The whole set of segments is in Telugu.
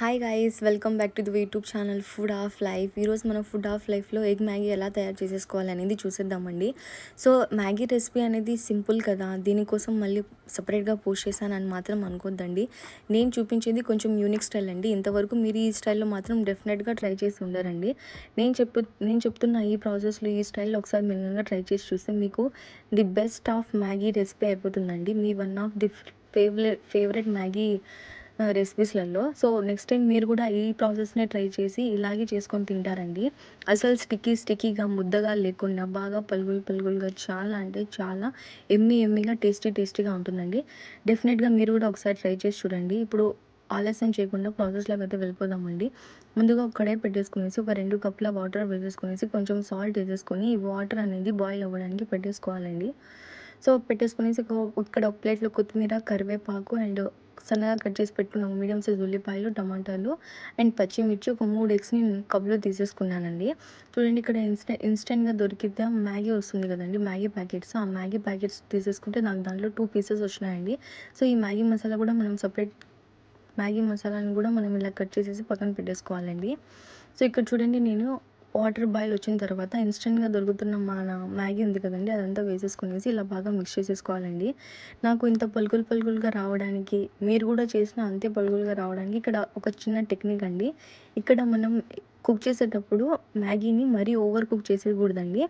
Hi guys welcome back to the YouTube channel food of life ఈరోజు మనం ఫుడ్ ఆఫ్ లైఫ్లో ఎగ్ మ్యాగీ ఎలా తయారు చేసేసుకోవాలి అనేది చూసేద్దామండి. సో మ్యాగీ రెసిపీ అనేది సింపుల్ కదా. దీనికోసం మళ్ళీ సపరేట్గా పోస్ట్ చేశానని మాత్రం అనుకోద్దండి. నేను చూపించేది కొంచెం యూనిక్ స్టైల్ అండి. ఇంతవరకు మీరు ఈ స్టైల్లో మాత్రం డెఫినెట్గా ట్రై చేసి ఉండరండి. నేను చెప్పు నేను చెప్తున్న ఈ ప్రాసెస్లో ఈ స్టైల్లో ఒకసారి మీరు ట్రై చేసి చూస్తే మీకు the best of Maggi recipe అయిపోతుందండి. మీ one of the favourite favourite Maggi రెసిపీస్లలో so next time మీరు కూడా ఈ ప్రాసెస్నే ట్రై చేసి ఇలాగే చేసుకొని తింటారండి. అసలు స్టిక్కీ స్టిక్కీగా ముద్దగా లేకుండా బాగా పలుగులు పలుగులుగా చాలా అంటే చాలా ఎమ్మి ఎమ్మిగా టేస్టీ టేస్టీగా ఉంటుందండి. డెఫినెట్గా మీరు కూడా ఒకసారి ట్రై చేసి చూడండి. ఇప్పుడు ఆలస్యం చేయకుండా ప్రాసెస్లోకి అయితే వెళ్ళిపోదామండి. ముందుగా ఒక కడాయి పెట్టేసుకునేసి ఒక రెండు కప్పుల వాటర్ వేసేసుకునేసి కొంచెం సాల్ట్ వేసేసుకొని ఈ వాటర్ అనేది బాయిల్ అవ్వడానికి పెట్టేసుకోవాలండి. సో పెట్టేసుకునేసి ఇక్కడ ఒక ప్లేట్లో కొత్తిమీర కరివేపాకు అండ్ సన్నగా కట్ చేసి పెట్టుకున్న మీడియం సైజ్ ఉల్లిపాయలు టమాటాలు అండ్ పచ్చిమిర్చి ఒక మూడు ఎగ్స్ని కప్లో తీసేసుకున్నానండి. చూడండి ఇక్కడ ఇన్స్టెంట్ ఇన్స్టెంట్గా దొరికితే మ్యాగీ వస్తుంది కదండి మ్యాగీ ప్యాకెట్స్ ఆ మ్యాగీ ప్యాకెట్స్ తీసేసుకుంటే నాకు దాంట్లో టూ పీసెస్ వచ్చినాయండి. సో ఈ మ్యాగీ మసాలా కూడా మనం సపరేట్ మ్యాగీ మసాలాని కూడా మనం ఇలా కట్ చేసేసి పక్కన పెట్టేసుకోవాలండి. సో ఇక్కడ చూడండి నేను వాటర్ బాయిల్ వచ్చిన తర్వాత ఇన్స్టెంట్గా దొరుకుతున్న మన మ్యాగీ ఉంది కదండి అదంతా వేసేసుకునేసి ఇలా బాగా మిక్స్ చేసేసుకోవాలండి. నాకు ఇంత పలుకులు పలుకులుగా రావడానికి మీరు కూడా చేసిన అంతే పలుకులుగా రావడానికి ఇక్కడ ఒక చిన్న టెక్నిక్ అండి. ఇక్కడ మనం కుక్ చేసేటప్పుడు మ్యాగీని మరీ ఓవర్ కుక్ చేసేయకూడదండి.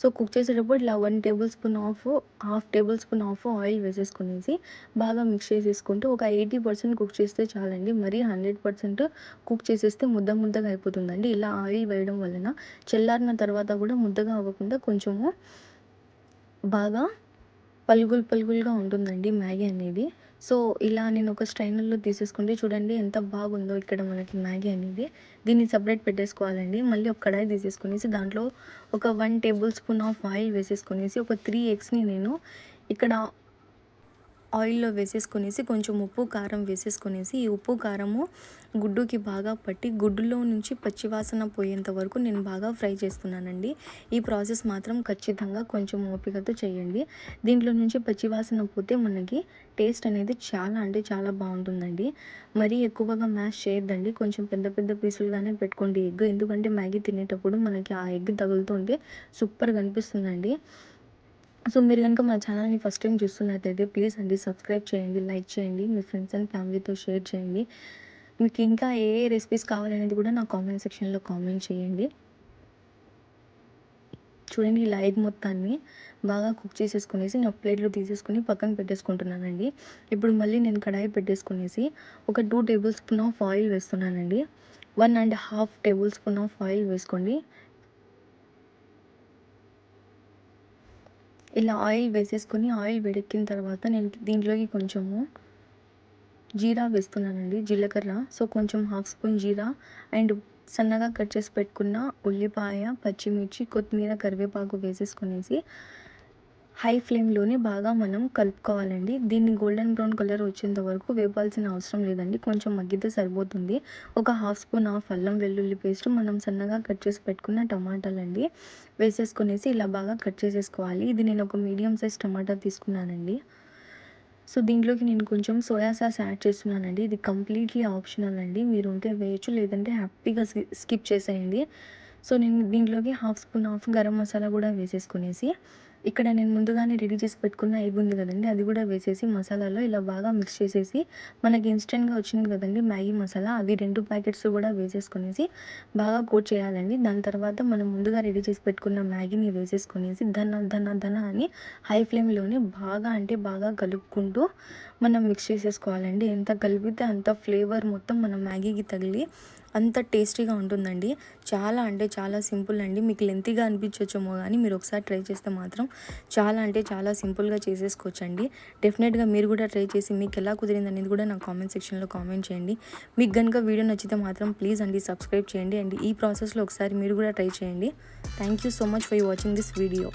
సో కుక్ చేసేటప్పుడు ఇలా one tablespoon of half tablespoon of oil వేసేసుకునేసి బాగా మిక్స్ చేసేసుకుంటూ ఒక ఎయిటీ పర్సెంట్ కుక్ చేస్తే చాలండి. మరీ హండ్రెడ్ పర్సెంట్ కుక్ చేసేస్తే ముద్ద ముద్దగా అయిపోతుందండి. ఇలా ఆయిల్ వేయడం వలన చల్లారిన తర్వాత కూడా ముద్దగా అవ్వకుండా కొంచెము బాగా పలుగులు పలుగులుగా ఉంటుందండి మ్యాగీ అనేది. సో ఇలా నేను ఒక స్ట్రైనర్లో తీసేసుకుంటే చూడండి ఎంత బాగుందో ఇక్కడ మనకి మ్యాగీ అనేది. దీన్ని సపరేట్ పెట్టేసుకోవాలండి. మళ్ళీ ఒక కడాయి తీసేసుకునేసి దాంట్లో ఒక one tablespoon of oil వేసేసుకునేసి ఒక త్రీ ఎగ్స్ని నేను ఇక్కడ ఆయిల్లో వేసేసుకునేసి కొంచెం ఉప్పు కారం వేసేసుకునేసి ఈ ఉప్పు కారము గుడ్డుకి బాగా పట్టి గుడ్డులో నుంచి పచ్చివాసన పోయేంత వరకు నేను బాగా ఫ్రై చేస్తున్నానండి. ఈ ప్రాసెస్ మాత్రం ఖచ్చితంగా కొంచెం ఓపికతో చేయండి. దీంట్లో నుంచి పచ్చివాసన పోతే మనకి టేస్ట్ అనేది చాలా అంటే చాలా బాగుంటుందండి. మరీ ఎక్కువగా మ్యాష్ చేయొద్దండి. కొంచెం పెద్ద పెద్ద పీసులుగానే పెట్టుకోండి ఎగ్ ఎందుకంటే మ్యాగీ తినేటప్పుడు మనకి ఆ ఎగ్ తగులుతుంటే సూపర్గా అనిపిస్తుందండి. సో మీరు కనుక మా ఛానల్ని ఫస్ట్ టైం చూస్తున్నట్లయితే ప్లీజ్ అండి సబ్స్క్రైబ్ చేయండి లైక్ చేయండి మీ ఫ్రెండ్స్ అండ్ ఫ్యామిలీతో షేర్ చేయండి. మీకు ఇంకా ఏ ఏ రెసిపీస్ కావాలనేది కూడా నా కామెంట్ సెక్షన్లో కామెంట్ చేయండి. చూడండి లైట్ మొత్తాన్ని బాగా కుక్ చేసేసుకునేసి నేను ప్లేట్లో తీసేసుకుని పక్కన పెట్టేసుకుంటున్నానండి. ఇప్పుడు మళ్ళీ నేను కడాయి పెట్టేసుకునేసి ఒక two tablespoon of oil వేస్తున్నానండి. One and half tablespoon of oil వేసుకోండి. ఇలా ఆయిల్ వేసేసుకొని ఆయిల్ వేడెక్కిన తర్వాత నేను దీంట్లోకి కొంచెము జీరా వేస్తున్నానండి జీలకర్ర. సో కొంచెం హాఫ్ స్పూన్ జీరా అండ్ సన్నగా కట్ చేసి పెట్టుకున్న ఉల్లిపాయ పచ్చిమిర్చి కొత్తిమీర కరివేపాకు వేసేసుకునేసి హై ఫ్లేమ్లోనే బాగా మనం కలుపుకోవాలండి. దీన్ని గోల్డెన్ బ్రౌన్ కలర్ వచ్చేంత వరకు వేపాల్సిన అవసరం లేదండి. కొంచెం మగ్గితే సరిపోతుంది. ఒక హాఫ్ స్పూన్ ఆఫ్ అల్లం వెల్లుల్లి పేస్ట్ మనం సన్నగా కట్ చేసి పెట్టుకున్న టమాటాలండి. వేసేసుకునేసి ఇలా బాగా కట్ చేసేసుకోవాలి. ఇది నేను ఒక మీడియం సైజ్ టమాటా తీసుకున్నానండి. సో దీంట్లోకి నేను కొంచెం సోయా సాస్ యాడ్ చేస్తున్నానండి. ఇది కంప్లీట్లీ ఆప్షనల్ అండి. మీరు ఉంటే వేయచ్చు లేదంటే హ్యాపీగా స్కిప్ చేసేయండి. సో నేను దీంట్లోకి half spoon of garam masala కూడా వేసేసుకునేసి ఇక్కడ నేను ముందుగానే రెడీ చేసి పెట్టుకున్న ఎగ్ ఉంది కదండి అది కూడా వేసేసి మసాలాలో ఇలా బాగా మిక్స్ చేసేసి మనకి ఇన్స్టెంట్గా వచ్చింది కదండి మ్యాగీ మసాలా అవి రెండు ప్యాకెట్స్ కూడా వేసేసుకునేసి బాగా కోట్ చేయాలండి. దాని తర్వాత మనం ముందుగా రెడీ చేసి పెట్టుకున్న మ్యాగీని వేసేసుకునేసి ధన ధన ధన అని హై ఫ్లేమ్లోనే బాగా అంటే బాగా కలుపుకుంటూ మనం మిక్స్ చేసేసుకోవాలండి. ఎంత కలిపితే అంత ఫ్లేవర్ మొత్తం మన మ్యాగీకి తగిలి అంత టేస్టీగా ఉంటుందండి. చాలా అంటే చాలా సింపుల్ అండి. మీకు లెంతీగా అనిపించవచ్చేమో కానీ మీరు ఒకసారి ట్రై చేస్తే మాత్రం చాలా అంటే చాలా సింపుల్గా చేసేసుకోవచ్చండి. డెఫినెట్గా మీరు కూడా ట్రై చేసి మీకు ఎలా కుదిరింది అనేది కూడా నా కామెంట్ సెక్షన్లో కామెంట్ చేయండి. మీకు కనుక వీడియో నచ్చితే మాత్రం ప్లీజ్ అండి సబ్స్క్రైబ్ చేయండి. అండ్ ఈ ప్రాసెస్లో ఒకసారి మీరు కూడా ట్రై చేయండి. Thank you so much for watching this video.